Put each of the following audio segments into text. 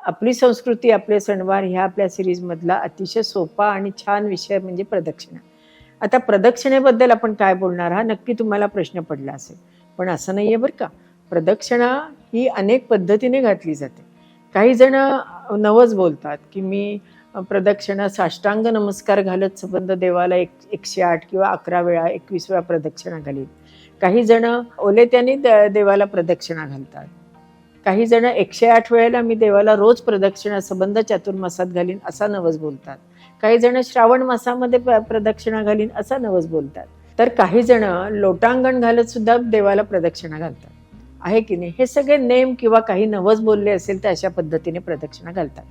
आपली संस्कृती आपले सणवार ह्या आपल्या सिरीजमधला अतिशय सोपा आणि छान विषय म्हणजे प्रदक्षिणा. आता प्रदक्षिणेबद्दल आपण काय बोलणार हा नक्की तुम्हाला प्रश्न पडला असेल. पण असं नाही आहे बरं का. प्रदक्षिणा ही अनेक पद्धतीने घातली जाते. काही जण नवच बोलतात की मी प्रदक्षिणा साष्टांग नमस्कार घालत संबंध देवाला एक एकशे आठ किंवा अकरा वेळा एकवीस वेळा प्रदक्षिणा घालीत काही जण ओले त्यांनी देवाला प्रदक्षिणा घालतात. काही जण एकशे आठ वेळेला मी देवाला रोज प्रदक्षिणा संबंध चातुर्मासात घालीन असा नवस बोलतात. काही जण श्रावण मासामध्ये प- प्रदक्षिणा घालीन असा नवस बोलतात. तर काही जण लोटांगण घालत सुद्धा देवाला प्रदक्षिणा घालतात. आहे की नाही? हे सगळे नेम किंवा काही नवस बोलले असेल तर अशा पद्धतीने प्रदक्षिणा घालतात.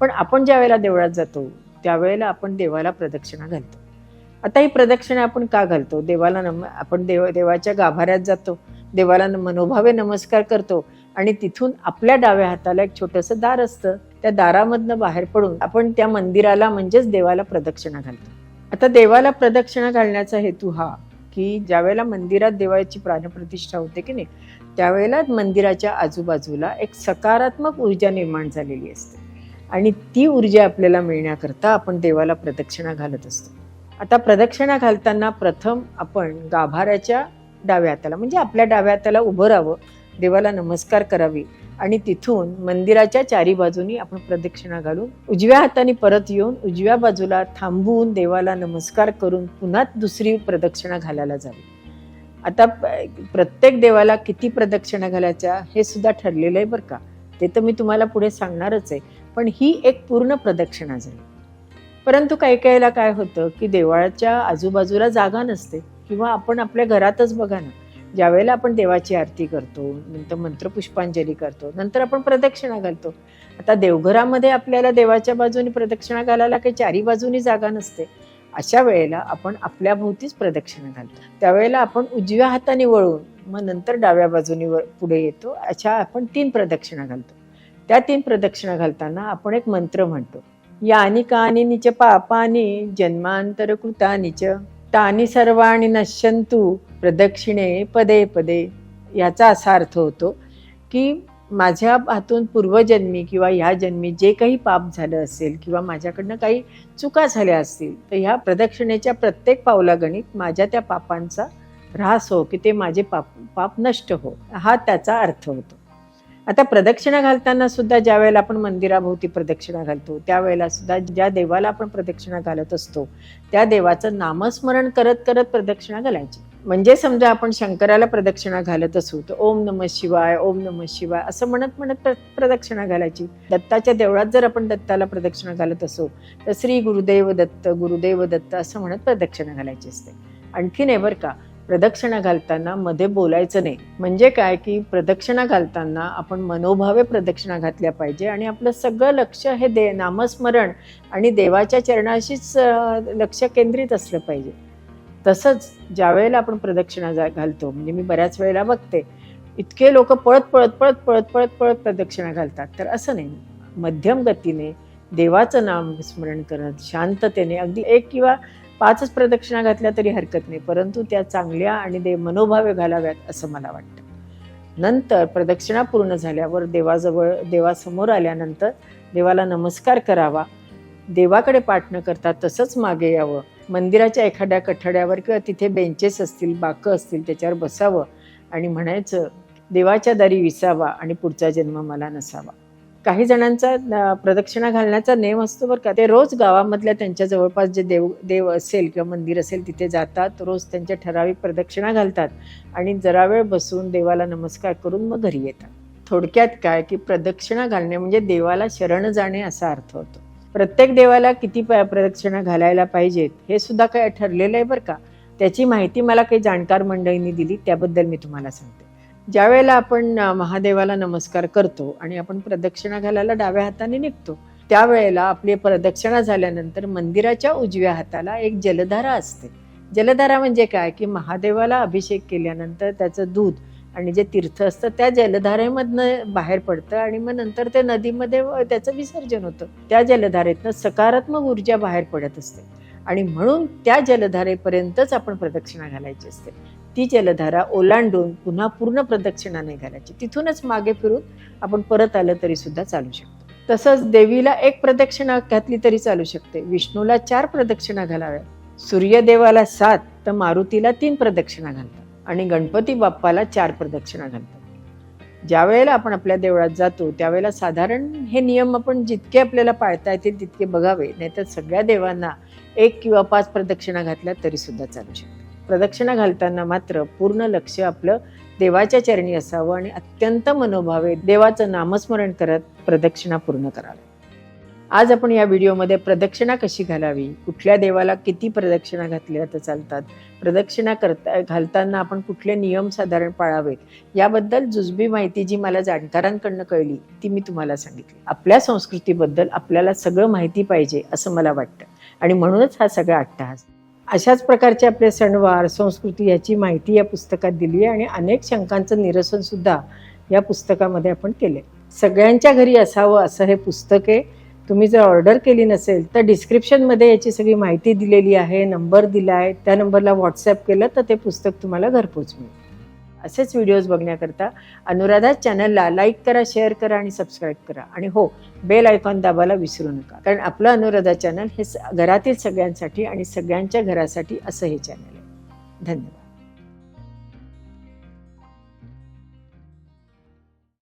पण आपण ज्या वेळेला देवळात जातो त्यावेळेला आपण देवाला प्रदक्षिणा घालतो. आता ही प्रदक्षिणा आपण का घालतो? देवाला नम आपण देव देवाच्या गाभाऱ्यात जातो. देवाला मनोभावे नमस्कार करतो. आणि तिथून आपल्या डाव्या हाताला एक छोटंसं दार असतं. त्या दारामधनं बाहेर पडून आपण त्या मंदिराला म्हणजेच देवाला प्रदक्षिणा घालतो. आता देवाला प्रदक्षिणा घालण्याचा हेतू हा की ज्यावेळेला मंदिरात देवाची प्राणप्रतिष्ठा होते की नाही त्यावेळेला मंदिराच्या आजूबाजूला एक सकारात्मक ऊर्जा निर्माण झालेली असते. आणि ती ऊर्जा आपल्याला मिळण्याकरता आपण देवाला प्रदक्षिणा घालत असतो. आता प्रदक्षिणा घालताना प्रथम आपण गाभाऱ्याच्या डाव्या हाताला म्हणजे आपल्या डाव्या हाताला उभं राहावं. देवाला नमस्कार करावी आणि तिथून मंदिराच्या चारी बाजूनी आपण प्रदक्षिणा घालून उजव्या हाताने परत येऊन उजव्या बाजूला थांबवून देवाला नमस्कार करून पुन्हा दुसरी प्रदक्षिणा घालायला जावी. आता प्रत्येक देवाला किती प्रदक्षिणा घालायच्या हे सुद्धा ठरलेलं आहे बरं का. ते तर मी तुम्हाला पुढे सांगणारच आहे. पण ही एक पूर्ण प्रदक्षिणा झाली. परंतु काही काहीला काय होतं की देवाळाच्या आजूबाजूला जागा नसते किंवा आपण आपल्या घरातच बघा ना ज्यावेळेला आपण देवाची आरती करतो नंतर मंत्रपुष्पांजली करतो नंतर आपण प्रदक्षिणा घालतो. आता देवघरामध्ये आपल्याला देवाच्या बाजूने प्रदक्षिणा घालायला काही चारी बाजूनी जागा नसते. अशा वेळेला आपण आपल्या भोवतीच प्रदक्षिणा घालतो. त्यावेळेला आपण उजव्या हाताने वळून मग नंतर डाव्या बाजूनी व- पुढे येतो अशा आपण तीन प्रदक्षिणा घालतो. त्या तीन प्रदक्षिणा घालताना आपण एक मंत्र म्हणतो. यानी कानी निच पापानी जन्मांतर कृता च तानी सर्वाणी नश्यंतु प्रदक्षिणे पदे पदे याचा असा अर्थ होतो की माझ्या हातून पूर्वजन्मी किंवा ह्या जन्मी जे काही पाप झालं असेल किंवा माझ्याकडनं काही चुका झाल्या असतील तर ह्या प्रदक्षिणेच्या प्रत्येक पावलागणित माझ्या त्या पापांचा ऱ्हास हो की ते माझे पाप पाप नष्ट हो. हा त्याचा अर्थ होतो. आता प्रदक्षिणा घालताना सुद्धा ज्या वेळेला आपण मंदिराभोवती प्रदक्षिणा घालतो त्यावेळेला सुद्धा ज्या देवाला आपण प्रदक्षिणा घालत असतो त्या देवाचं नामस्मरण करत करत प्रदक्षिणा घालायची. म्हणजे समजा आपण शंकराला प्रदक्षिणा घालत असू तर ओम नम शिवाय ओम नम शिवाय असं म्हणत म्हणत प्रदक्षिणा घालायची. दत्ताच्या देवळात जर आपण दत्ताला प्रदक्षिणा घालत असू तर श्री गुरुदेव दत्त गुरुदेव दत्त असं म्हणत प्रदक्षिणा घालायची असते. आणखीन आहे बरं का प्रदक्षिणा घालताना मध्ये बोलायचं नाही. म्हणजे काय? की प्रदक्षिणा घालताना आपण मनोभावे प्रदक्षिणा घातल्या पाहिजे आणि आपलं सगळं लक्ष हे दे नामस्मरण आणि देवाच्या चरणाशीच लक्ष केंद्रित असलं पाहिजे. तसंच ज्यावेळेला आपण प्रदक्षिणा जा- घालतो म्हणजे मी बऱ्याच वेळेला बघते इतके लोक पळत पळत पळत पळत पळत पळत प्रदक्षिणा घालतात. तर असं नाही. मध्यम गतीने देवाचं नाम स्मरण करत शांततेने अगदी एक किंवा पाचच प्रदक्षिणा घातल्या तरी हरकत नाही परंतु त्या चांगल्या आणि दे मनोभावे घालाव्यात असं मला वाटतं. नंतर प्रदक्षिणा पूर्ण झाल्यावर देवाजवळ देवासमोर आल्यानंतर देवाला नमस्कार करावा देवाकडे पाठ न करता तसंच मागे यावं मंदिराच्या एखाद्या कठड्यावर किंवा तिथे बेंचेस असतील बाकं असतील त्याच्यावर बसावं आणि म्हणायचं देवाच्या दारी विसावा आणि पुढचा जन्म मला नसावा. काही जणांचा प्रदक्षिणा घालण्याचा नेम असतो बरं का. ते रोज गावामधल्या त्यांच्या जवळपास जे देव देव असेल किंवा मंदिर असेल तिथे जातात रोज त्यांच्या ठराविक प्रदक्षिणा घालतात आणि जरा वेळ बसून देवाला नमस्कार करून मग घरी येतात. थोडक्यात काय की प्रदक्षिणा घालणे म्हणजे देवाला शरण जाणे असा अर्थ होतो. प्रत्येक देवाला किती प- प्रदक्षिणा घालायला पाहिजेत हे सुद्धा काय ठरलेलं आहे बरं का. त्याची माहिती मला काही जाणकार मंडळींनी दिली त्याबद्दल मी तुम्हाला सांगते. ज्या वेळेला आपण महादेवाला नमस्कार करतो आणि आपण प्रदक्षिणा घालायला डाव्या हाताने निघतो त्यावेळेला आपली प्रदक्षिणा झाल्यानंतर मंदिराच्या उजव्या हाताला एक जलधारा असते. जलधारा म्हणजे काय? की महादेवाला अभिषेक केल्यानंतर त्याचं दूध आणि जे तीर्थ असतं त्या जलधारेमधनं बाहेर पडतं आणि मग नंतर ते नदीमध्ये त्याचं विसर्जन होतं. त्या जलधारेतनं सकारात्मक ऊर्जा बाहेर पडत असते आणि म्हणून त्या जलधारेपर्यंतच आपण प्रदक्षिणा घालायची असते. ती जलधारा ओलांडून पुन्हा पूर्ण प्रदक्षिणा नाही घालायची. तिथूनच मागे फिरून आपण परत आलं तरी सुद्धा चालू शकतो. तसंच देवीला एक प्रदक्षिणा घातली तरी चालू शकते. विष्णूला चार प्रदक्षिणा घालाव्या. सूर्यदेवाला सात तर मारुतीला तीन प्रदक्षिणा घालतात. आणि गणपती बाप्पाला चार प्रदक्षिणा घालतात. ज्या वेळेला आपण आपल्या देवळात जातो त्यावेळेला साधारण हे नियम आपण जितके आपल्याला पाळता येतील तितके बघावे. नाहीतर सगळ्या देवांना एक किंवा पाच प्रदक्षिणा घातल्या तरी सुद्धा चालू शकतात. प्रदक्षिणा घालताना मात्र पूर्ण लक्ष आपलं देवाच्या चरणी असावं आणि अत्यंत मनोभावे देवाचं नामस्मरण करत प्रदक्षिणा पूर्ण करावी. आज आपण या व्हिडिओमध्ये प्रदक्षिणा कशी घालावी? कुठल्या देवाला किती प्रदक्षिणा घातल्या तर चालतात? प्रदक्षिणा करता घालताना आपण कुठले नियम साधारण पाळावेत? याबद्दल जुजबी माहिती जी मला जाणकारांकडनं कळली ती मी तुम्हाला सांगितली. आपल्या संस्कृतीबद्दल आपल्याला सगळं माहिती पाहिजे असं मला वाटतं. आणि म्हणूनच हा सगळा अट्टहास अशाच प्रकारचे आपले सणवार संस्कृती याची माहिती या पुस्तकात दिली आहे आणि अनेक शंकांचं निरसनसुद्धा या पुस्तकामध्ये आपण केले सगळ्यांच्या घरी असावं असं हे पुस्तक आहे. तुम्ही जर ऑर्डर केली नसेल तर डिस्क्रिप्शनमध्ये याची सगळी माहिती दिलेली आहे नंबर दिला आहे त्या नंबरला व्हॉट्सॲप केलं तर ते पुस्तक तुम्हाला घरपोच मिळेल. असेच व्हिडिओज बघण्याकरता अनुराधा चॅनलला लाईक करा शेअर करा आणि सबस्क्राईब करा. आणि हो बेल आयकॉन दाबायला विसरू नका. कारण आपलं अनुराधा चॅनल हे स- घरातील सगळ्यांसाठी आणि सगळ्यांच्या घरासाठी असं हे चॅनल आहे. धन्यवाद.